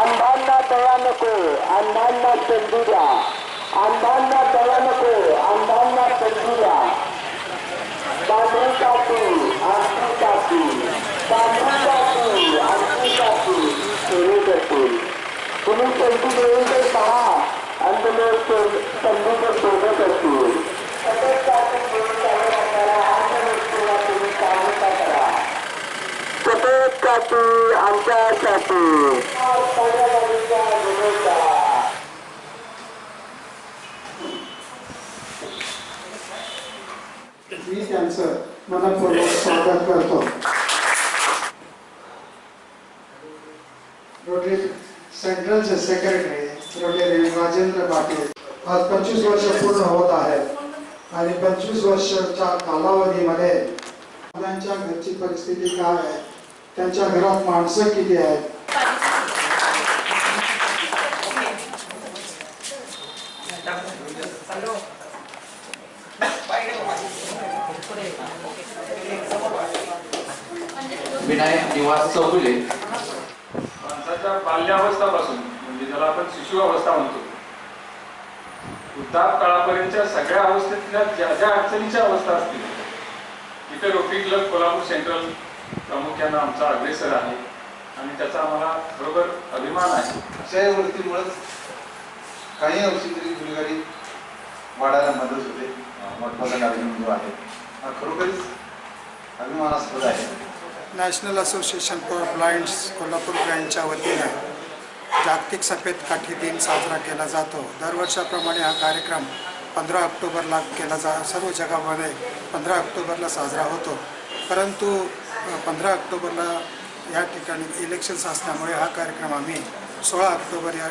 अंधांना दया नको अंधांना संधी द्या. अंधांना दया नको अंधांना संधी द्या. बांधून टाकू आमची टाकू तांदूळ टाकू आमची टाकू सुरू करतील. तुम्ही संधी देऊन तर पहा आणि तुम्ही संधीचं सोनं करतील. सतत टाकून घेऊन चालू असणारा तुम्ही कामता करा. सतत आमच्यासाठी मी त्यांचं मनपूर्वक स्वागत करतो रोटरी सेंट्रलचे सेक्रेटरी रोटरी राजेंद्र पाटील आज पंचवीस वर्ष पूर्ण होत आहे आणि पंचवीस वर्षाच्या कालावधीमध्ये त्यांच्या घरची परिस्थिती काय आहे त्यांच्या घरात माणसं किती आहेत विनायक निवास चौगुले. माणसाच्या बाल्यावस्थापासून म्हणजे ज्याला आपण शिशुअवस्था म्हणतो वृद्धाप काळापर्यंतच्या सगळ्या अवस्थेतल्या ज्या ज्या अडचणीच्या अवस्था असतील तिथे रोटरी क्लब कोल्हापूर सेंट्रल प्रामुख्यानं आमचा अग्रेसर आहे. आणि त्याचा आम्हाला बरोबर अभिमान आहे. अशा या वृत्तीमुळेच काही अंशी तरी गुन्हेगारी वाढायला मदत होते. महत्त्वाचा महत्त्वाचा कार्यक्रम जो आहे हा खरोखरीच अभिमानास्पद आहे. National association for blinds Kolhapur ब्रँडच्या वतीनं जागतिक सफेद काठी दिन साजरा केला जातो. दरवर्षाप्रमाणे हा कार्यक्रम पंधरा ऑक्टोबरला केला जा सर्व जगामध्ये पंधरा ऑक्टोबरला साजरा होतो. परंतु पंधरा ऑक्टोबरला या ठिकाणी इलेक्शन्स असल्यामुळे हा कार्यक्रम आम्ही सोळा ऑक्टोबर या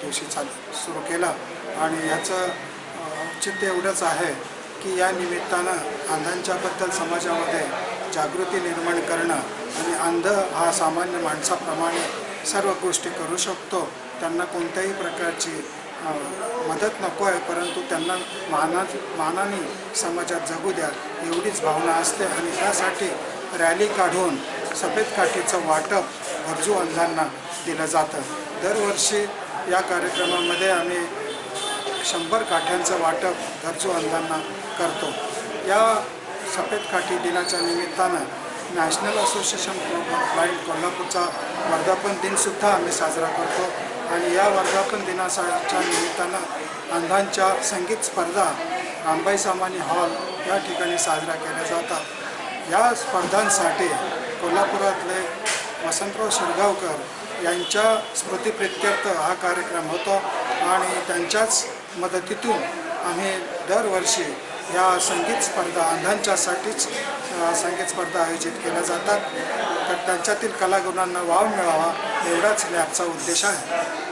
दिवशी चालू सुरू केला. आणि याचं औचित्य एवढंच आहे की या निमित्तानं अंधांच्याबद्दल समाजामध्ये जागृती निर्माण करणं आणि अंध हा सामान्य माणसाप्रमाणे सर्व गोष्टी करू शकतो त्यांना कोणत्याही प्रकारची मदत नको आहे परंतु त्यांना माना मानाने समाजात जगू द्या एवढीच भावना असते. आणि त्यासाठी रॅली काढून सफेद काठीचं वाटप गरजू अंधांना दिलं जातं. दरवर्षी या कार्यक्रमामध्ये आम्ही शंभर काठ्यांचं वाटप गरजू अंधांना करतो. या सफेद काठी दिनाच्या निमित्तानं नॅशनल असोसिएशन ब्लाइंड कोल्हापूरचा वर्धापन दिनसुद्धा आम्ही साजरा करतो आणि या वर्धापन दिनाच्या निमित्तानं अंधांच्या संगीत स्पर्धा रामबाई सामानी हॉल या ठिकाणी साजरा केल्या जातात. या स्पर्धांसाठी कोल्हापुरातले वसंतराव शिरगावकर यांच्या स्मृतिप्रित्यर्थ हा कार्यक्रम होतो आणि त्यांच्याच मदतीतून आम्ही दरवर्षी या संगीत स्पर्धा अंधांच्यासाठीच संगीत स्पर्धा आयोजित केल्या जातात. तर त्यांच्यातील कलागुणांना वाव मिळावा एवढाच लॅबचा उद्देश आहे.